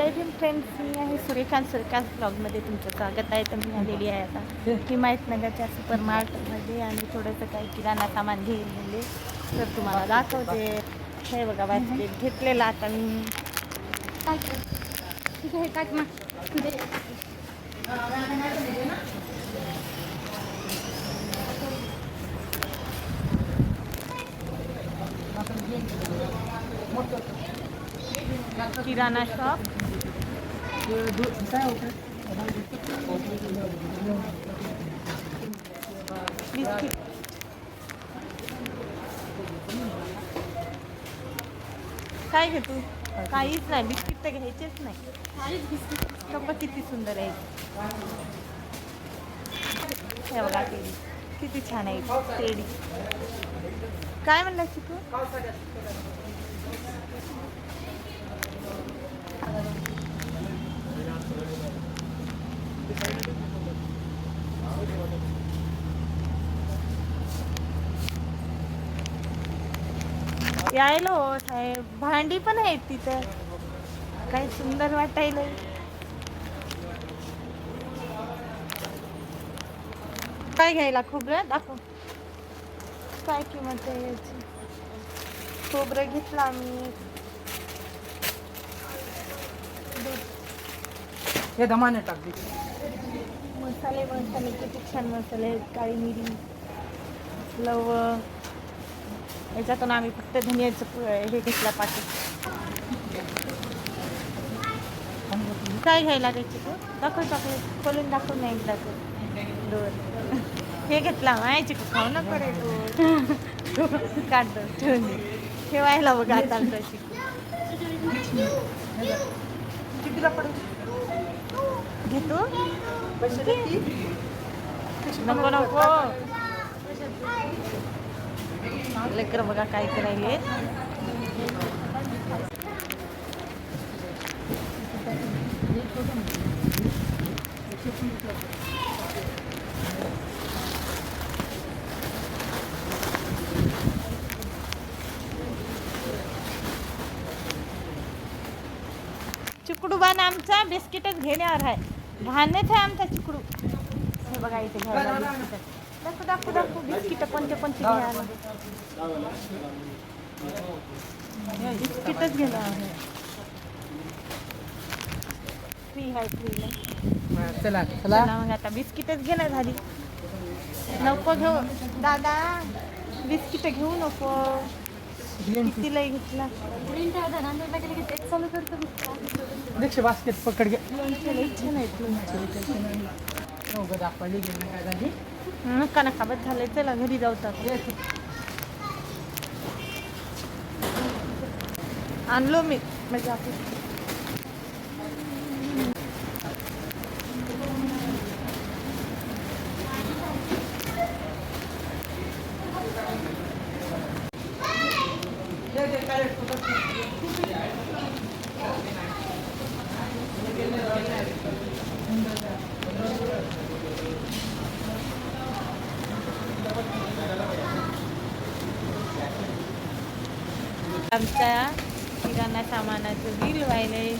जय Bhim friends मी आहे सूर्यकांत सूर्यकांत ब्लॉगमध्ये तुमचं स्वागत आहे. तर मी आलेली आहे आता हिमायतनगरच्या सुपर मार्टमध्ये आणि थोडंसं काही किराणा सामान घेतलेले तर तुम्हाला दाखवते. हे बघा बास्केट घेतलेलं आता मी. ठीक आहे टाक किराणा शॉप बिस्किट. काय घे तू काहीच नाही बिस्किट तर घ्यायचेच नाही. कप्पा किती सुंदर आहे. हे बघा केळी किती छान आहे. केळी काय म्हणलं तू? यायलो हो साहेब. भांडी पण आहेत तिथं. काय सुंदर वाटायला काय घ्यायला? खोबरं? दाखव. काय किंमत आहे याची? खोबरं घेतलं आम्ही. हे दमाने टाक दे. मसाले मसाले किती छान मसाले आहेत. काळी मिरी लवंग याच्यातून आम्ही फक्त धनियाचं हे घेतलं पाकिट काय घ्यायला त्याची तू? दाखव चॉकलेट. खोलून दाखव नाही एकदा तू. दोन. हे घेतला माहिती का खाऊ नको रे तू. काढतो ठेवून. ठेवायला बघा आता कितीला घेतो? नको नको. लेकर बघा काय करायले. चिकडू बाण आमचा बिस्किटच घेण्यावर आहे. भानच आहे आमचा चिकडू. हे बघा इथे घ्यायला दाखव दाखव दाखव. बिस्किट कोणते कोणते घ्यायला बिस्किटच घेणार आहे. फ्री आहे फ्रीला हा, चला चला. चला मग आता बिस्किटच घेणं झाली नको घेऊ. दादा बिस्किट घेऊ नको. किती लई घेतला. दीक्षे बास्केट पकड घे. लोणचे लई छान आहेत लोणचे हो ग दाखवली गेली काय झाली नका नका बस झालंय. चला घरी जाऊ तर. आणलो मी. म्हणजे आपण आमच्या किराणा सामानाचं बिल व्हायलंय.